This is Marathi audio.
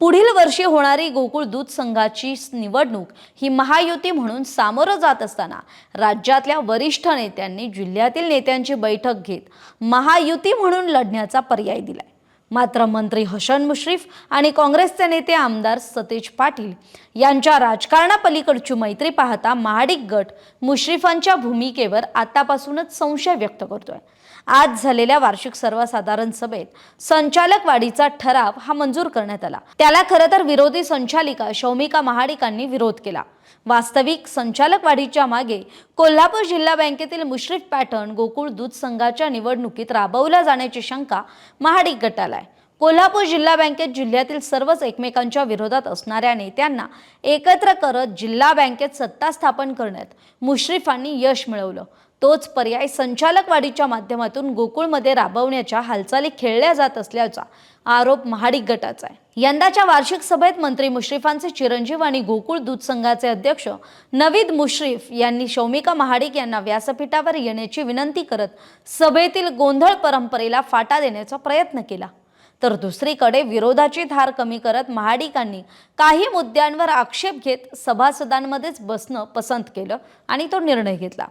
पुढील वर्षी होणारी गोकुळ दूध संघाची निवडणूक ही महायुती म्हणून सामोरं जात असताना राज्यातल्या वरिष्ठ नेत्यांनी जिल्ह्यातील नेत्यांची बैठक घेत महायुती म्हणून लढण्याचा पर्याय दिलाय. मात्र मंत्री हसन मुश्रीफ आणि काँग्रेसचे नेते आमदार सतेज पाटील यांच्या राजकारणापलीकडची मैत्री पाहता महाडिक गट मुश्रीफांच्या भूमिकेवर आतापासूनच संशय व्यक्त करतोय. आज झालेल्या वार्षिक सर्वसाधारण सभेत संचालक वाढीचा ठराव हा मंजूर करण्यात आला. त्याला खरं तर विरोधी संचालिका शौमिका महाडिकांनी विरोध केला. वास्तविक संचालक वाढीच्या मागे कोल्हापूर जिल्हा बँकेतील मुश्रीफ पॅटर्न गोकुळ दूध संघाच्या निवडणुकीत राबवल्या जाण्याची शंका महाडिक गटाला आहे. कोल्हापूर जिल्हा बँकेत जिल्ह्यातील सर्वच एकमेकांच्या विरोधात असणाऱ्या नेत्यांना एकत्र करत जिल्हा बँकेत सत्ता स्थापन करण्यात मुश्रीफांनी यश मिळवलं. तोच पर्याय संचालक वाढीच्या माध्यमातून गोकुळमध्ये राबवण्याच्या हालचाली खेळल्या जात असल्याचा आरोप महाडिक गटाचा आहे. यंदाच्या वार्षिक सभेत मंत्री मुश्रीफांचे चिरंजीव आणि गोकुळ दूध संघाचे अध्यक्ष नवीद मुश्रीफ यांनी शौमिका महाडिक यांना व्यासपीठावर येण्याची विनंती करत सभेतील गोंधळ परंपरेला फाटा देण्याचा प्रयत्न केला. तर दुसरीकडे विरोधाची धार कमी करत महाडिकांनी काही मुद्द्यांवर आक्षेप घेत सभासदांमध्येच बसणं पसंत केलं आणि तो निर्णय घेतला.